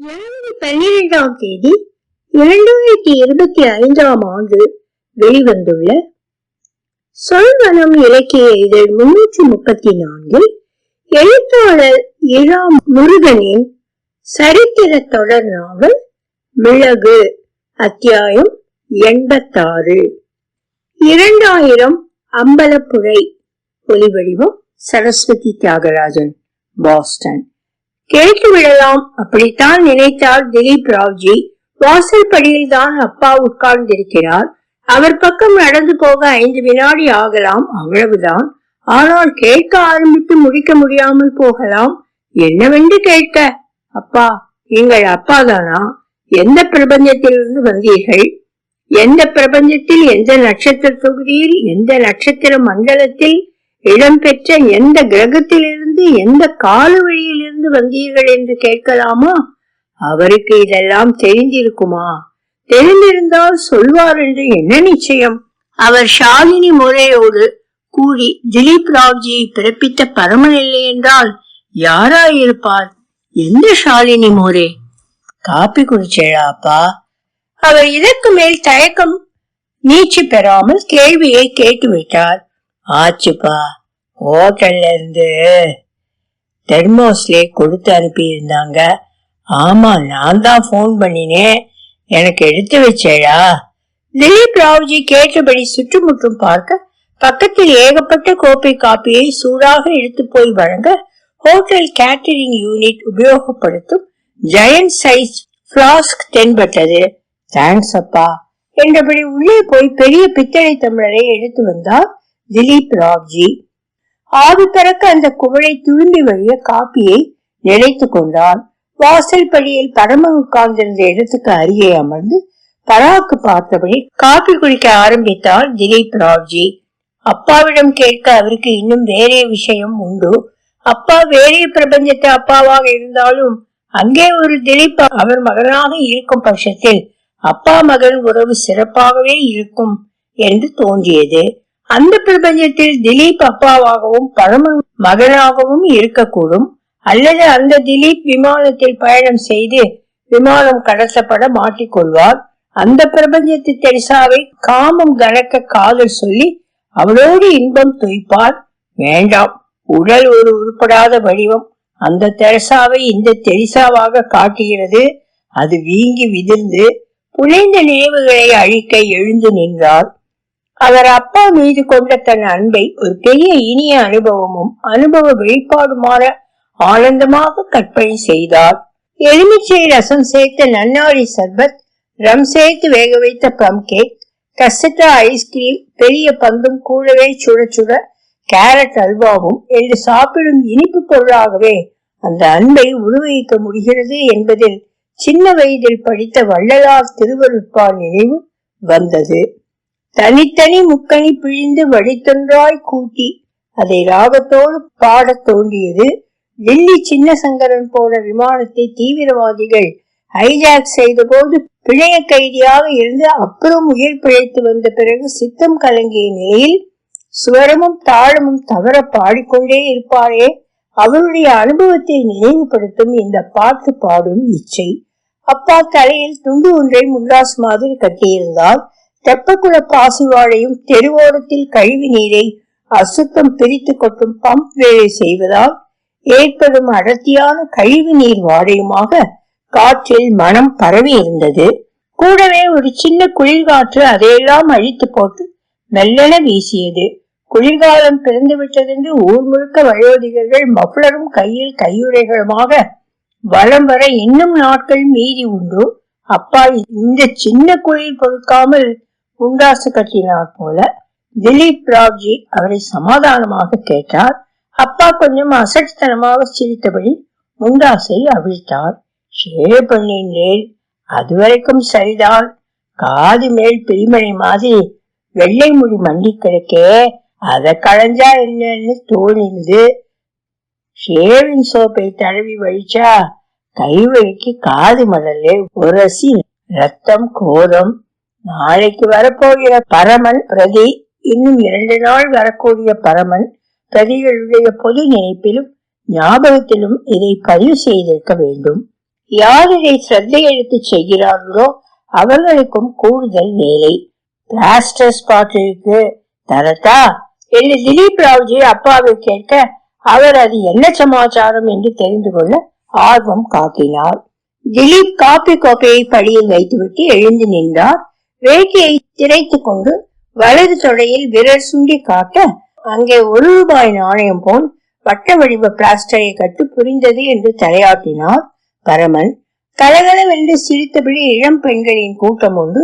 ஜனவரி பன்னிரெண்டாம் தேதி இரண்டாயிரத்தி இருபத்தி ஐந்தாம் ஆண்டு வெளிவந்துள்ள சொல்வனம் இலக்கிய இதழ் முன்னூற்றி முப்பத்தி நான்கில் எழுத்தாளர் இரா முருகனின் சரித்திர தொடர் நாவல் மிளகு அத்தியாயம் எண்பத்தாறு. இரண்டாயிரம் அம்பலப்புழை ஒலிவடிவம் சரஸ்வதி தியாகராஜன் பாஸ்டன். கேட்டு விடலாம் அப்படித்தான் நினைத்தார் திலீப் ராவ்ஜி வாசல் படியில் தான் அப்பா உட்கார்ந்திருக்கிறார். அவர் பக்கம் நடந்து போக ஐந்து வினாடி ஆகலாம் அவ்வளவுதான். ஆனால் கேட்க ஆரம்பித்து முடிக்க முடியாமல் போகலாம். என்னவென்று கேட்க? அப்பா நீங்கள் அப்பாதானா? எந்த பிரபஞ்சத்திலிருந்து வந்தீர்கள்? எந்த பிரபஞ்சத்தில் எந்த நட்சத்திர தொகுதியில் எந்த நட்சத்திர மண்டலத்தில் இடம்பெற்ற எந்த கிரகத்திலிருந்து எந்த கால வழியிலிருந்து வந்தீர்கள் என்று கேட்கலாமா? அவருக்கு இதெல்லாம் தெரிந்திருக்குமா? தெரிந்திருந்தால் சொல்வார் என்று என்ன நிச்சயம்? அவர் ஷாலினி முறையோடு கூடி திலீப் ராவ்ஜியை பிறப்பித்த பரமன் இல்லை என்றால் யாராயிருப்பார்? எந்த ஷாலினி மோரே? காப்பி குடிச்சேடா அப்பா? அவர் இதற்கு மேல் தயக்கம் நீச்சி பெறாமல் கேள்வியை கேட்டு விட்டார் ஆச்சுப்பா. ஹோட்டல்ல இருந்து தெர்மோஸ்லே கொடுத்து அனுப்பியிருந்தாங்க. ஆமா நான் தான் ஃபோன் பண்ணினேன் எனக்கு எடுத்து வச்சேடா. திலீப் ராவ்ஜி கேட்டபடி சுற்றுமுற்றும் பார்க்க பக்கத்தில் ஏகப்பட்ட கோப்பை காப்பியை சூடாக எடுத்து போய் வழங்க ஹோட்டல் கேட்டரிங் யூனிட் உபயோகப்படுத்தும் ஜெயண்ட் சைஸ் பிளாஸ்க் தென்பட்டது. தேங்க்ஸ் அப்பா. என்றபடி உள்ளே போய் பெரிய பித்தளை தமிழரை எடுத்து வந்தார் திலீப் ராவ்ஜி. ஆவி பறக்க அந்த குவளை துழும்பி வழிய காப்பியை நினைத்து கொண்டார் வாசல் படியில் பரம உட்கார்ந்திருந்த இடத்துக்கு அருகே அமர்ந்து பராக்கு பார்த்தபடி காப்பி குடிக்க ஆரம்பித்தார் திலீப் ராவ்ஜி. அப்பாவிடம் கேட்க அவருக்கு இன்னும் வேறே விஷயம் உண்டு. அப்பா வேறே பிரபஞ்சத்தை அப்பாவாக இருந்தாலும் அங்கே ஒரு திலீப் அவர் மகனாக இருக்கும் பட்சத்தில் அப்பா மகன் உறவு சிறப்பாகவே இருக்கும் என்று தோன்றியது. அந்த பிரபஞ்சத்தில் திலீப் அப்பாவாகவும் பழமன் மகனாகவும் இருக்கக்கூடும். அல்லது அந்த திலீப் விமானத்தில் பயணம் செய்து விமானம் கடத்தப்பட மாட்டிக்கொள்வார். அந்த பிரபஞ்சத்து தெரிசாவை காமம் கலக்க காதல் சொல்லி அவளோடு இன்பம் துய்ப்பார். வேண்டாம் உடல் ஒரு உருப்படாத வடிவம். அந்த தெரசாவை இந்த தெரிசாவாக காட்டுகிறது. அது வீங்கி விதிர்ந்து புனைந்த நினைவுகளை அழிக்க எழுந்து நின்றாள். அவர் அப்பா மீது கொண்ட தன் அன்பை ஒரு பெரிய இனிய அனுபவமும் அனுபவ வெளிப்பாடுமாற ஆனந்தமாக கற்பனை செய்தார். எலுமிச்சை ரசம் சேர்த்த நன்னாரி சர்பத் ரம் சேர்த்து வேக வைத்த ப்ளம் கேக் கசட்டா ஐஸ்கிரீம் பெரிய பந்தும் கூடவே சுட சுட கேரட் அல்வாவும் என்று சாப்பிடும் இனிப்பு பொருளாகவே அந்த அன்பை உருவகிக்க முடிகிறது என்பதில் சின்ன வயதில் படித்த வள்ளலார் திருவருட்பா நினைவு வந்தது. தனித்தனி முக்கணி பிழிந்து வழித்தொன்றாய் கூட்டி அதை ராகத்தோடு பாடத் தோன்றியது டெல்லி சின்ன சங்கரன் போன விமானத்தை தீவிரவாதிகள் ஹைஜாக் செய்த போது பிழைய கைதியாக இருந்து அப்புறம் உயிர் பிழைத்து வந்த பிறகு சித்தம் கலங்கிய நிலையில் சுவரமும் தாளமும் தவற பாடிக்கொண்டே இருப்பாரே. அவருடைய அனுபவத்தை நினைவுபடுத்தும் இந்த பாட்டு பாடும் இச்சை. அப்பா தலையில் துண்டு ஒன்றை முண்டாஸ் மாதிரி கட்டியிருந்தால் தெப்பக்குள பாசிவாழையும் தெருவோரத்தில் கழிவு நீரை அசுத்தம் பிரித்து கொட்டும் பம்ப் வேலை செய்வதால் ஏற்படும் அடர்த்தியான கழிவு நீர் வாடையுமாக காற்றில் மனம் பரவி இருந்தது. கூடவே ஒரு சின்ன குளிர்காற்று அதையெல்லாம் அழித்து போட்டு மெல்லென வீசியது. குளிர்காலம் பிறந்து விட்டதென்று ஊர் முழுக்க வயோதிகர்கள் மஃப்ளரும் கையில் கையுறைகளுமாக வலம் வர இன்னும் நாட்கள் மீறி உண்டு. அப்பா இந்த சின்ன குளிர் பொறுக்காமல் உண்டாசு கட்டினார் போல திலீப் ராவ்ஜி அவரை சமாதானமாக கேட்டார். அப்பா கொஞ்சம் அசட்டுத்தனமாக சிரித்தபடி முண்டாசை அவிழ்த்தார். ஷேவ் பண்ணின்றேன் அது வரைக்கும் சரிதான். காது மேல் பிரிமணி மாதிரி வெள்ளை முடி மண்டி கிடக்கே. அத களைஞ்சா என்னன்னு தோணிந்து ஷேவிங் சோப்பை தடவி வழிச்சா கை வழுக்கி காது மடலே உரசி ரத்தம் கோரம் நாளைக்கு வரப்போகிற பரமன் பிரதி இன்னும் இரண்டு நாள் வரக்கூடிய பரமன் பிரதிகளுடைய பொது நினைப்பிலும் ஞாபகத்திலும் இதை பதிவு செய்திருக்க வேண்டும். யார் இதை சிரத்தை எடுத்து செய்கிறார்களோ அவர்களுக்கும் கூடுதல் வேலை. பிளாஸ்டர் ஸ்பாட் தரத்தா? என்று திலீப் ராவ்ஜி அப்பாவை கேட்க அவர் அது என்ன சமாச்சாரம் என்று தெரிந்து கொள்ள ஆர்வம் காட்டினார். திலீப் காப்பி கோப்பையை படியில் வைத்துவிட்டு எழுந்து நின்றார். வேட்டியை திரைத்துக் கொண்டு வலது தொடையில் விரல் சுண்டி காட்ட அங்கே ஒரு ரூபாய் நாணயம் போல் வட்ட வடிவ பிளாஸ்டரை கட்டு புரிந்தது என்று தலையாட்டினார் பரமன். கலகலவென்று சிரித்தபடி இளம் பெண்களின் கூட்டம் ஒன்று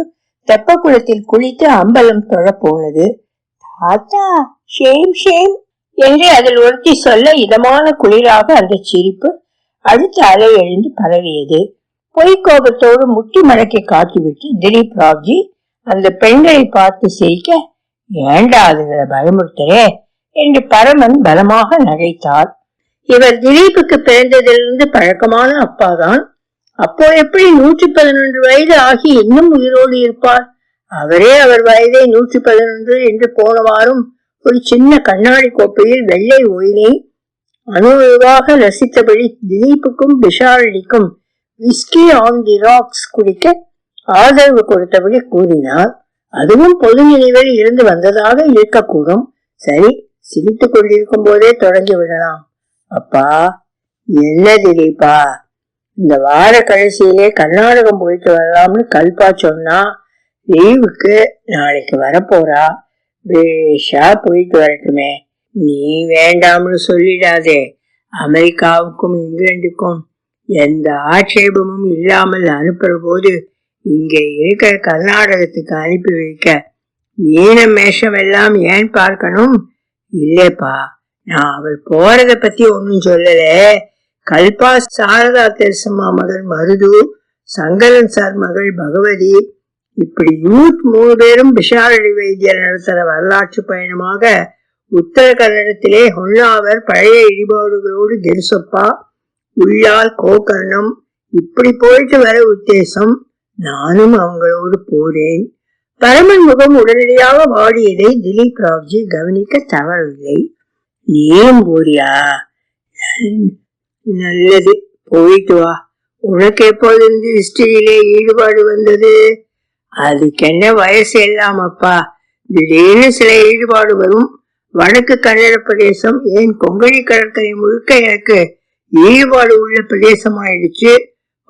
தெப்ப குளத்தில் குளித்து அம்பலம் தொழப்போனது. தாத்தா ஷேம் ஷேம் என்று அதில் ஒருத்தி சொல்ல இதமான குளிராக அந்த சிரிப்பு அடுத்த அலை எழுந்து பரவியது. பொய்க்கோபத்தோடு முட்டி மடக்கை காட்டிவிட்டு திலீப் ராவ்ஜி அந்த பெண்களை பார்த்து சிரிக்க ஏண்டா அதுகளை பயமுறுத்தரே என்று பரமன் பலமாக நகைத்தார் இவர் திலீப்புக்கு பிறந்ததிலிருந்து பழக்கமான அப்பாதான். அப்போ எப்படி நூற்றி பதினொன்று வயது ஆகி இன்னும் உயிரோடு இருப்பார்? அவரே அவர் வயதை நூற்றி பதினொன்று என்று போன வாரம் ஒரு சின்ன கண்ணாடி கோப்பையில் வெள்ளை ஒயினை அணுவாக ரசித்தபடி திலீப்புக்கும் பிஷாரடிக்கும் விஸ்கி ஆன் தி ராக்ஸ் குடிக்க ஆதரவு கொடுத்தபடி கூறினார். அதுவும் பொது நினைவில் இருந்து வந்ததாக இருக்கக்கூடும். சரி சிரித்துக் கொண்டிருக்கும் போதே தொடங்கி விடலாம். அப்பா என்ன திலீப்பா இந்த வார கடைசியிலே கர்நாடகம் போயிட்டு வரலாம்னு கல்பா சொன்னா லீவுக்கு நாளைக்கு வரப்போறா. பேஷா போயிட்டு வரட்டுமே. நீ வேண்டாம்னு சொல்லிடாதே. அமெரிக்காவுக்கும் இங்கிலாந்துக்கும். எந்த ஆட்சேபமும் இல்லாமல் அனுப்புற போது இங்கே இருக்கிற கர்நாடகத்துக்கு அனுப்பி வைக்க மீன மேஷம் எல்லாம் ஏன் பார்க்கணும்? இல்லப்பா நான் அவள் போறத பத்தி ஒன்னும் சொல்லல. கல்பா சாரதா தெரசம்மா மகள் மருது சங்கரன் சார் மகள் பகவதி இப்படி யூத் மூணு பேரும் பிஷாரடி வைத்தியர் நடத்துற வரலாற்று பயணமாக உத்தர கன்னடத்திலே ஹொன்னாவர் பழைய இடிபாடுகளோடு கெருசப்பா உள்ளால் கோகர்ணம். இப்படி போயிட்டு வர உத்தேசம் நானும் அவங்களோடு போறேன். பரமன் முகம் உடனடியாக வாடியதை திலீப் ராவ்ஜி கவனிக்க தவறவில்லை ஏன் போறியா நல்லது. போயிட்டு வா. உனக்கு எப்போதிருந்து ஹிஸ்டரியிலே ஈடுபாடு வந்தது? அதுக்கு என்ன வயசு எல்லாம் அப்பா? திடீர்னு சில ஈடுபாடு வரும். வடக்கு கன்னட பிரதேசம் ஏன் கொங்கணி கடற்கரை முழுக்க எனக்கு ஈடுபாடு உள்ள பிரதேசமாயிடுச்சு.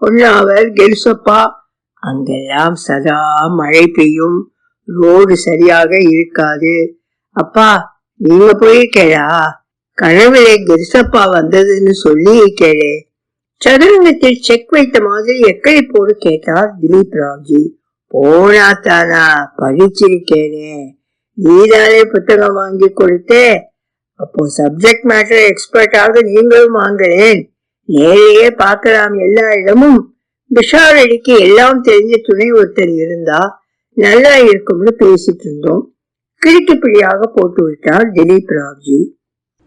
பொன்னாவர் கெல்சப்பா. அங்கெல்லாம் சதா மழை பெய்யும். ரோடு சரியாக இருக்காது. அப்பா நீங்க போயிருக்கேடா கனவிலே கெருசப்பா வந்ததுன்னு சொல்லி கேளு. சதுரங்கத்தில் செக் வைத்த மாதிரி எக்கை போடு கேட்டார் திலீப் ராவ்ஜி போனா தானா? படிச்சிருக்கேனே நீதானே புத்தகம் வாங்கி கொடுத்தே. அப்போ சப்ஜெக்ட் மேட்டர் எக்ஸ்பர்ட்டாக நீங்களும் வாங்களேன். நேரையே பார்க்கலாம் எல்லா இடமும். பிஷாரடிக்கு எல்லாம் தெரிஞ்ச துணை ஒருத்தர் இருந்தா நல்லா இருக்கும்னு பேசிட்டு இருந்தோம். கிழிக்குப்பிடியாக போட்டு விட்டார் திலீப் ராவ்ஜி.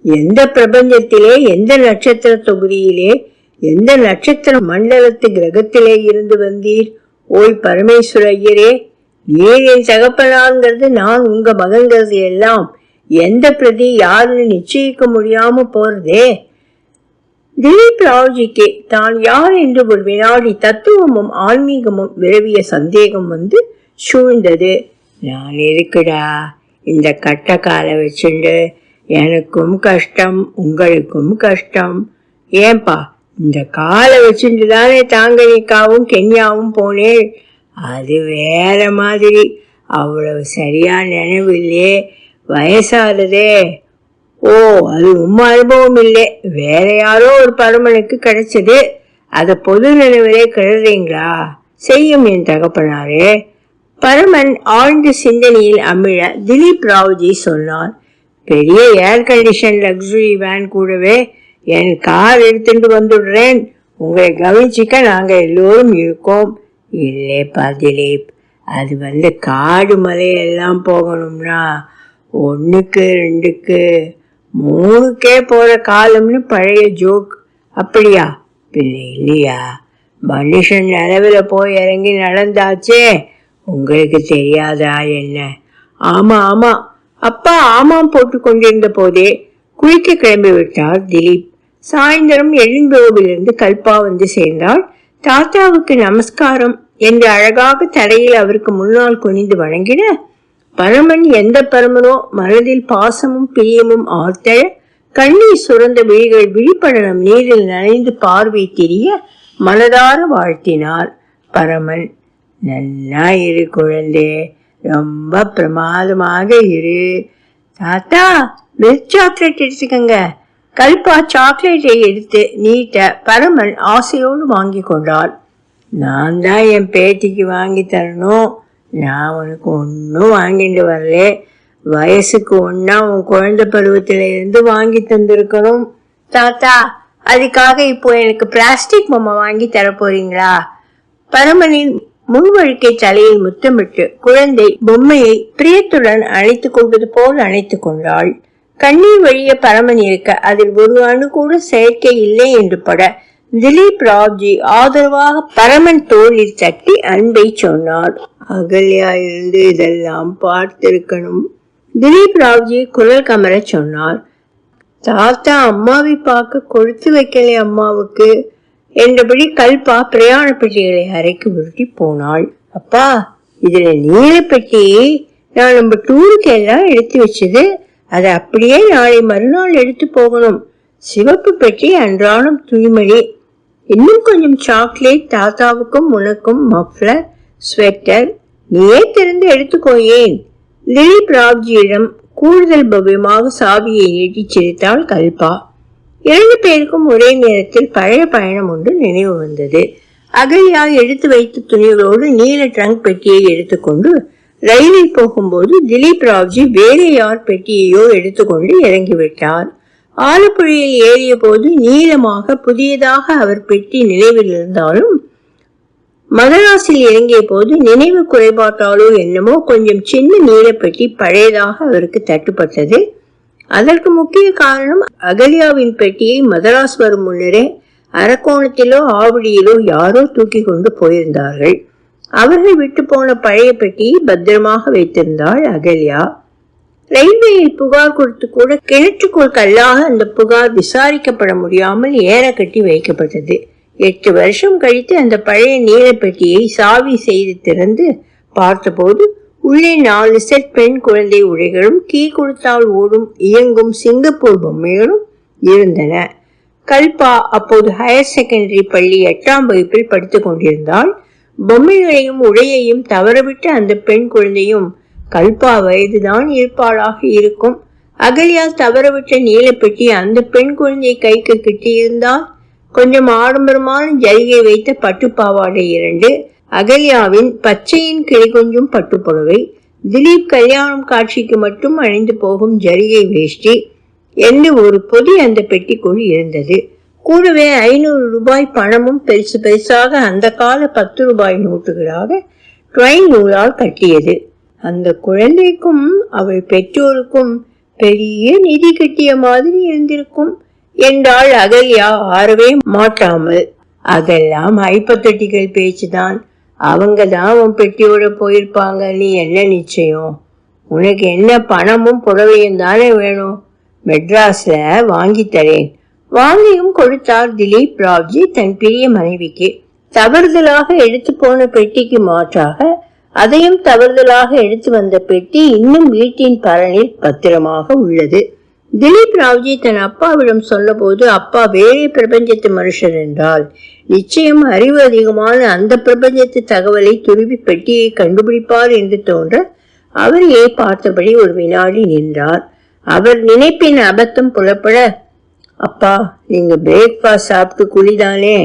எந்த பிரபஞ்சத்திலே எந்த நட்சத்திர தொகுதியிலே எந்த நட்சத்திர மண்டலத்து கிரகத்திலே இருந்து வந்தீர்? ஓய் பரமேஸ்வர ஐயரே நீர் என் தகப்பனாங்கிறது நான் உங்க மகன்கிறது எல்லாம். எந்த பிரதி யாருன்னு நிச்சயிக்க முடியாம போறதே. திலீப் ராவ்ஜிக்கு தான் யார் என்று ஒரு வினாடி தத்துவமும் ஆன்மீகமும் விரவிய சந்தேகம் வந்து சூழ்ந்தது. நான் இருக்குடா இந்த கட்ட காலை வச்சுண்டு? எனக்கும் கஷ்டம் உங்களுக்கும் கஷ்டம். ஏன்பா இந்த காலை வச்சுட்டு தானே தாங்கனிக்காவும் கென்யாவும் போனேன். அது வேற மாதிரி. அவ்வளவு சரியா நினைவு இல்லையே வயசாகுதே. ஓ அது உம்ம அனுபவம் இல்லை. வேற யாரோ ஒரு பரமனுக்கு கிடைச்சது. அத பொது நினைவிலே கருதுறீங்களா? செய்யும் என் தகப்பனாரே. பரமன் ஆழ்ந்த சிந்தனையில் அமிழ திலீப் ராவ்ஜி சொன்னார் பெரிய ஏர் கண்டிஷன் லக்ஸுரி வேன் கூடவே என் கார் எடுத்துட்டு வந்துடுறேன். உங்களை கவனிச்சிக்க நாங்கள் எல்லோரும் இருக்கோம். இல்லைப்பா திலீப் அது வந்து காடு மலையெல்லாம் போகணும்னா ஒன்றுக்கு ரெண்டுக்கு மூணுக்கே போற காலம்னு பழைய ஜோக். அப்படியா? பின்ன இல்லையா? மனுஷன் நிலவில் போய் இறங்கி நடந்தாச்சே. உங்களுக்கு தெரியாதா என்ன? ஆமா ஆமா. அப்பா ஆமாம் போட்டு கொண்டிருந்த போதே குளிக்க கிளம்பி விட்டார் திலீப். சாயந்தரம் எழுந்தோவிலிருந்து கல்பா வந்து சேர்ந்தாள். தாத்தாவுக்கு நமஸ்காரம் என்று அழகாக தரையில் அவருக்கு முன்னால் குனிந்து வணங்கிட பரமன் எந்த பரமனோ மனதில் பாசமும் பிரியமும் ஆர்த்தழ கண்ணீர் சுரந்த விழிகள் விழிப்படலம் நீரில் நனைந்து பார்வை தெரிய மனதார வாழ்த்தினார் பரமன். நன்னா இரு குழந்தை ரொம்ப பிரமாதமாக இரு. தாத்தா மில்க் சாக்லேட் எடுத்துக்கங்க. கல்பா சாக்லேட்டை எடுத்து நீட்ட பரமன் ஆசையோடு வாங்கி கொண்டாள் நான் தான் என் பேட்டிக்கு வாங்கி தரணும். நான் உனக்கு ஒன்றும் வாங்கிட்டு வரல வயசுக்கு ஒன்றா உன் குழந்தை பருவத்தில் இருந்து வாங்கி தந்திருக்கணும். தாத்தா அதுக்காக இப்போ எனக்கு பிளாஸ்டிக் பொம்மை வாங்கி தர போறீங்களா? பரமனின் முன்வழுக்கை தலையில் முத்தமிட்டு குழந்தை பொம்மையை பிரியத்துடன் அணைத்து கொண்டது போல் அணைத்து கொண்டாள். கண்ணீர் வழிய பரமன் இருக்க அதில் ஒரு அணு கூட செயற்கை இல்லை என்று பட திலீப் ராவ்ஜி ஆதரவாக பரமன் தோளில் தட்டி அன்பை சொன்னார். அகல்யா இருந்து இதெல்லாம் பார்த்திருக்கணும். திலீப் ராவ்ஜி குரல் கமர சொன்னார். தாத்தா அம்மாவை பார்க்க கொடுத்து வைக்கலை அம்மாவுக்கு என்றபடி கல்பா பிரயாண பெட்டிகளை அறைக்கு உருட்டி போனாள். அப்பா இதுல நீல பெட்டி நான் நம்ம டூருக்கு எல்லாம் எடுத்து வச்சது. அதை அப்படியே நாளை மறுநாள் எடுத்து போகணும். சிவப்பு பெட்டி அன்றாடம் துணிமணி. இன்னும் கொஞ்சம் சாக்லேட் தாத்தாவுக்கும் உனக்கும் மஃப்ளர் ஸ்வெட்டர் நீயே திறந்து எடுத்துக்கோயேன். திலீப் ராவ்ஜியிடம் கூடுதல் பவ்யமாக சாவியை நீட்டிச் சிரித்தாள் கல்பா. இரண்டு பேருக்கும் ஒரே நேரத்தில் பழைய பயணம் ஒன்று நினைவு வந்தது. அகல்யா எடுத்து வைத்த துணிகளோடு நீல ட்ரங்க் பெட்டியை எடுத்துக்கொண்டு ரயிலில் போகும்போது திலீப் ராவ்ஜி வேறு யார் பெட்டியையோ எடுத்துக்கொண்டு இறங்கிவிட்டார். ஆலப்புழையில் ஏறிய போது நீளமாக புதியதாக அவர் பெட்டி நினைவில் இருந்தாலும் மதராசில் இறங்கிய போது நினைவு குறைபாட்டாலோ என்னமோ கொஞ்சம் சின்ன நீலப்பெட்டி பழையதாக அவருக்கு தட்டுப்பட்டது. அதற்கு முக்கிய காரணம் அகலியாவின் பெட்டியை மதராஸ் வரும் முன்னரே அரக்கோணத்திலோ ஆவடியிலோ யாரோ தூக்கி கொண்டு போயிருந்தார்கள். அவர்கள் விட்டு போன பழைய பெட்டியை பத்திரமாக வைத்திருந்தாள் அகல்யா. ரயில்வேயில் புகார் கொடுத்து கூட கிணற்றுக்குள் கல்லாக அந்த புகார் விசாரிக்கப்பட முடியாமல் ஏற கட்டி வைக்கப்பட்டது. எட்டு வருஷம் கழித்து அந்த பழைய நீலப்பெட்டியை சாவி செய்து திறந்து பார்த்தபோது உள்ளே நாலு செட் பெண் குழந்தை உடைகளும் கீ கொடுத்தால் ஓடும் இயங்கும் சிங்கப்பூர் பொம்மைகளும் இருந்தன. கல்பா அப்போது ஹையர் செகண்டரி பள்ளி எட்டாம் வகுப்பில் படித்துக் கொண்டிருந்தாள். பொம்மைகளையும் உடையையும் தவறவிட்டு அந்த பெண் குழந்தையும் கல்பா வயதுதான் இருப்பாளாக இருக்கும். அகல்யா தவறவிட்ட நீலப்பெட்டி அந்த பெண் குழந்தை கைக்கு கிட்டியிருந்தால் கொஞ்சம் ஆடம்பரமான ஜரிகை வைத்த பட்டுப்பாவாடை இரண்டு அகல்யாவின் பச்சையின் கிளை கொஞ்சம் பட்டுப்புடவை திலீப் கல்யாணம் காட்சிக்கு மட்டும் அணிந்து போகும் ஜரிகை வேஷ்டி என்று ஒரு பொதி அந்த பெட்டிக்குள் இருந்தது. கூடவே ஐநூறு ரூபாய் பணமும் பெருசு பெருசாக அந்த கால பத்து ரூபாய் நோட்டுகளாக ட்ரெயின் நூலால் கட்டியது. அந்த குழந்தைக்கும் அவள் பெற்றோருக்கும் பெரிய நிதி கட்டிய மாதிரி இருந்திருக்கும். என்றாள் அகல்யா ஆறவே மாட்டாமல். அதெல்லாம் ஹைப்பத்தட்டிகள் பேச்சுதான். அவங்க தான் உன் பெட்டியோட போயிருப்பாங்க. நீ என்ன நிச்சயம்? உனக்கு என்ன பணமும் புடவையும் தானே வேணும்? மெட்ராஸ்ல வாங்கி தரேன். வாங்கியும் கொடுத்தார் திலீப் ராவ்ஜி தன் பிரிய மனைவிக்கு. தவறுதலாக எடுத்து போன பெட்டிக்கு மாற்றாக அதையும் தவறுதலாக எடுத்து வந்த பெட்டி இன்னும் வீட்டின் பலனில் பத்திரமாக உள்ளது. திலீப் ராவ்ஜி தன் அப்பாவிடம் சொன்னபோது அப்பா வேறே பிரபஞ்சத்து மனுஷர் என்றால் நிச்சயம் அறிவு அதிகமான அந்த பிரபஞ்சத்து தகவலை துருவி பெட்டியை கண்டுபிடிப்பார் என்று தோன்ற அவரையே பார்த்தபடி ஒரு வினாடி நின்றார். அவர் நினைப்பின் அபத்தம் புலப்பட அப்பா நீங்க பிரேக்ஃபாஸ்ட் சாப்பிட்டு குளிதானே?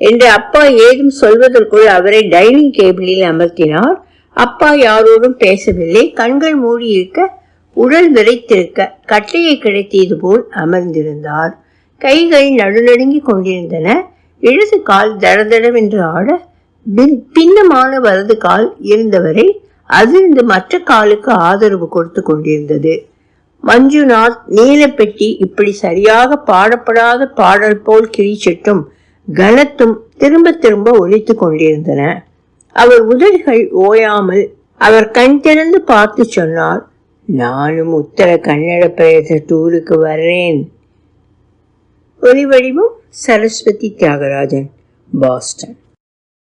என்று அப்பா ஏதும் சொல்வதற்குள் அவரை டைனிங் டேபிளில் அமர்த்தினார். அப்பா யாரோடும் பேசவில்லை. கண்கள் மூடியிருக்க உடல் விரைத்திருக்க கட்டையை கிடைத்தியது போல் அமர்ந்திருந்தார். கைகள் நடுநடுங்கிக் கொண்டிருந்தன. இடது கால் தடதடவென்று ஆட பின்- பின்னமான வலது கால் இருந்தவரை அதிர்ந்து மற்ற காலுக்கு ஆதரவு கொடுத்து கொண்டிருந்தது. மஞ்சுநாத் நீலப்பெட்டி இப்படி சரியாக பாடப்படாத பாடல் போல் கிழிச்சிட்டும் கனத்தும் திரும்ப திரும்ப ஒழித்து கொண்டிருந்தன. அவர் உதடுகள் ஓயாமல் அவர் கண் திறந்து பார்த்து சொன்னார் நானும் உத்தர கன்னட பிரதேச டூருக்கு வர்றேன். ஒலி வடிவம் சரஸ்வதி தியாகராஜன் பாஸ்டன்.